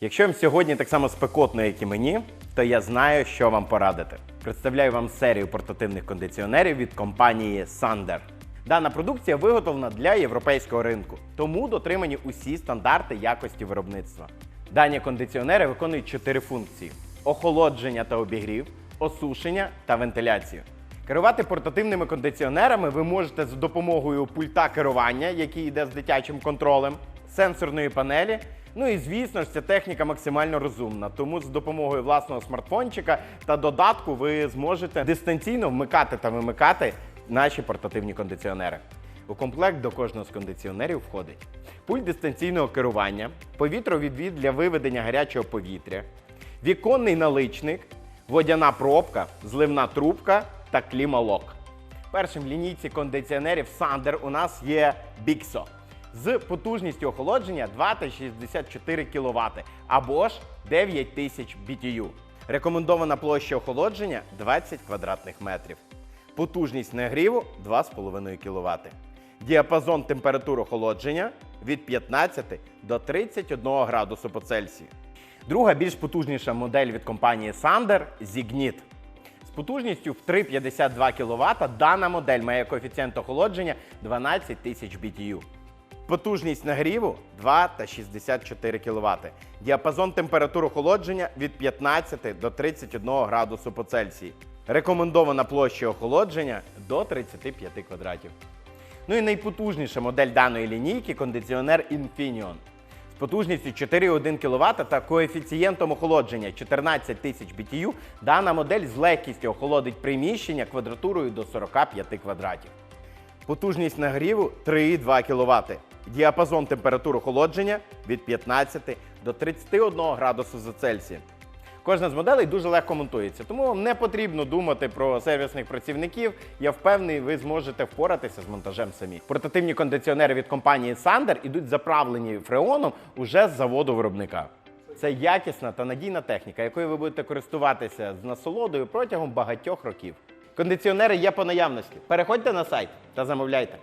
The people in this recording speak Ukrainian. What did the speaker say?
Якщо вам сьогодні так само спекотно, як і мені, то я знаю, що вам порадити. Представляю вам серію портативних кондиціонерів від компанії Sander. Дана продукція виготовлена для європейського ринку, тому дотримані усі стандарти якості виробництва. Дані кондиціонери виконують чотири функції: охолодження та обігрів, осушення та вентиляцію. Керувати портативними кондиціонерами ви можете за допомогою пульта керування, який йде з дитячим контролем, сенсорної панелі. Ну і звісно ж, ця техніка максимально розумна. Тому з допомогою власного смартфончика та додатку ви зможете дистанційно вмикати та вимикати наші портативні кондиціонери. У комплект до кожного з кондиціонерів входить пульт дистанційного керування, повітровідвід для виведення гарячого повітря, віконний наличник, водяна пробка, зливна трубка та клімалок. Першим в лінійці кондиціонерів Sander у нас є Bixo з потужністю охолодження 2,64 кВт або ж 9000 BTU. Рекомендована площа охолодження 20 квадратних метрів. Потужність нагріву 2,5 кВт. Діапазон температур охолодження від 15 до 31 градусу по Цельсію. Друга більш потужніша модель від компанії Sander Zignit. З потужністю в 3,52 кВт дана модель має коефіцієнт охолодження 12 тисяч BTU. Потужність нагріву 2,64 кВт. Діапазон температур охолодження від 15 до 31 градусу по Цельсії. Рекомендована площа охолодження до 35 квадратів. Ну і найпотужніша модель даної лінійки кондиціонер Infineon. З потужністю 4,1 кВт та коефіцієнтом охолодження 14 тисяч BTU дана модель з легкістю охолодить приміщення квадратурою до 45 квадратів. Потужність нагріву 3,2 кВт. Діапазон температур охолодження від 15 до 31 градусу за Цельсієм. Кожна з моделей дуже легко монтується, тому не потрібно думати про сервісних працівників. Я впевнений, ви зможете впоратися з монтажем самі. Портативні кондиціонери від компанії Sander ідуть заправлені фреоном уже з заводу виробника. Це якісна та надійна техніка, якою ви будете користуватися з насолодою протягом багатьох років. Кондиціонери є по наявності. Переходьте на сайт та замовляйте.